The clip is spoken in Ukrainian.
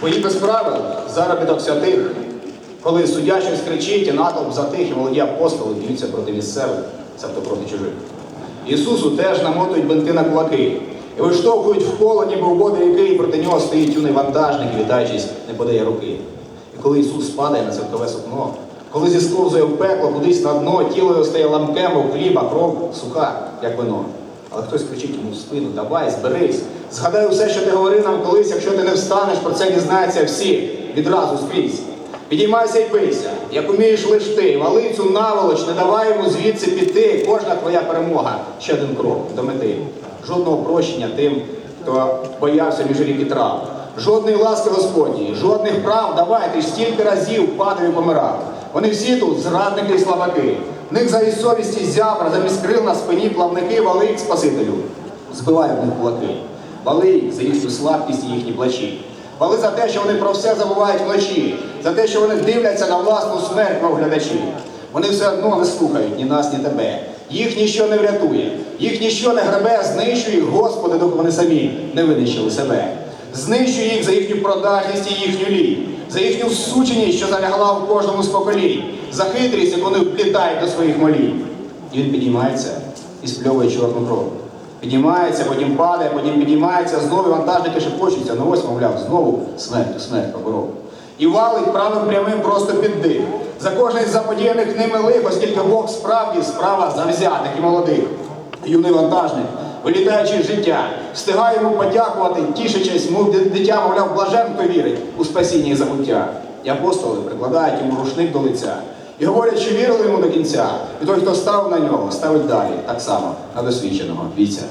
Бої без правил, заробіток святих, коли суддя щось кричить, і натовп затих, і молоді апостоли б'ються проти місцевих, себто проти чужих. Ісусу теж намотують бинти на кулаки і виштовхують в коло, ніби в води який проти нього стоїть юний вантажник, і, вітаючись, не подає руки. І коли Ісус падає на церкове сукно, коли зісковзує в пекло кудись на дно, тіло його стає ламкем, мов хліб, а кров суха, як вино. Але хтось кричить йому в спину, давай, зберись, згадай усе, що ти говорив нам колись, якщо ти не встанеш, про це дізнаються всі відразу скрізь. Підіймайся і бийся, як умієш лиш ти, вали цю наволоч, не давай йому звідси піти. Кожна твоя перемога ще один крок до мети. Жодного прощення тим, хто боявся між рік і трав. Жодної ласки Господньої, жодних прав, давай, ти ж стільки разів падав і помирав. Вони всі тут зрадники і слабаки. В них замість совісті зябра, замість крил на спині плавники вали Спасителю. Збивай в них кулаки. Вали їх за їхню слабкість і їхні плачі. Вали за те, що вони про все забувають вночі, за те, що вони дивляться на власну смерть, мов глядачі. Вони все одно не слухають ні нас, ні тебе. Їх ніщо не врятує, їх ніщо не гребе, знищуй їх, Господи, доки вони самі не винищили себе. Знищуй їх за їхню продажність і їхню лінь, за їхню сученість, що залягла у кожному з поколінь, за хитрість, яку вони вплітають до своїх молінь. І він підіймається і спльовує чорну кров. Піднімається, потім падає, потім піднімається, знову вантажники шепочуться. Ну ось, мовляв, знову смерть, смерть поборов. І валить правим прямим просто під дих. За кожний з заподіяних ними лих, оскільки Бог справді справа завзятих і молодих. Юний вантажник, вилітаючи з життя, встигає йому подякувати, тішачись, мов дитя, мовляв, блажен, хто вірить у спасіння і забуття. І апостоли прикладають йому рушник до лиця. І говорять, що вірили йому до кінця, і той, хто став на нього, ставить далі, так само, на досвідченого бійця.